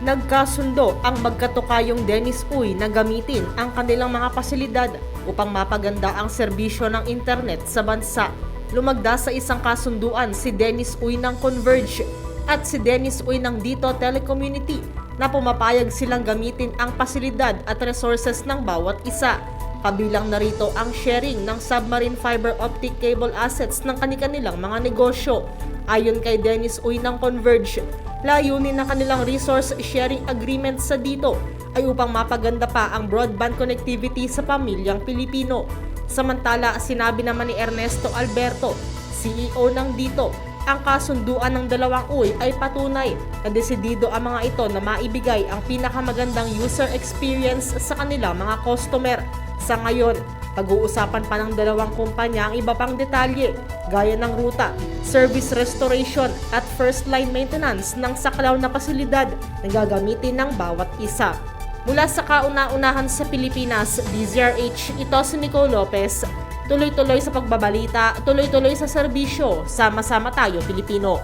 Nagkasundo ang magkatukayong Dennis Uy na gamitin ang kanilang mga pasilidad upang mapaganda ang serbisyo ng internet sa bansa. Lumagda sa isang kasunduan si Dennis Uy ng Converge at si Dennis Uy ng Dito Telecommunity na pumapayag silang gamitin ang pasilidad at resources ng bawat isa. Kabilang narito ang sharing ng submarine fiber optic cable assets ng kanilang mga negosyo. Ayon kay Dennis Uy ng Converge, layunin ng kanilang resource sharing agreement sa dito ay upang mapaganda pa ang broadband connectivity sa pamilyang Pilipino. Samantala, sinabi naman ni Ernesto Alberto, CEO ng dito, ang kasunduan ng dalawang uy ay patunay na desidido ang mga ito na maibigay ang pinakamagandang user experience sa kanilang mga customer. Sa ngayon, pag-uusapan pa ng dalawang kumpanya ang iba pang detalye gaya ng ruta, service restoration at first line maintenance ng saklaw na pasilidad na gagamitin ng bawat isa. Mula sa kauna-unahan sa Pilipinas, DZRH, ito si Nico Lopez. Tuloy-tuloy sa pagbabalita, tuloy-tuloy sa serbisyo, sama-sama tayo Pilipino.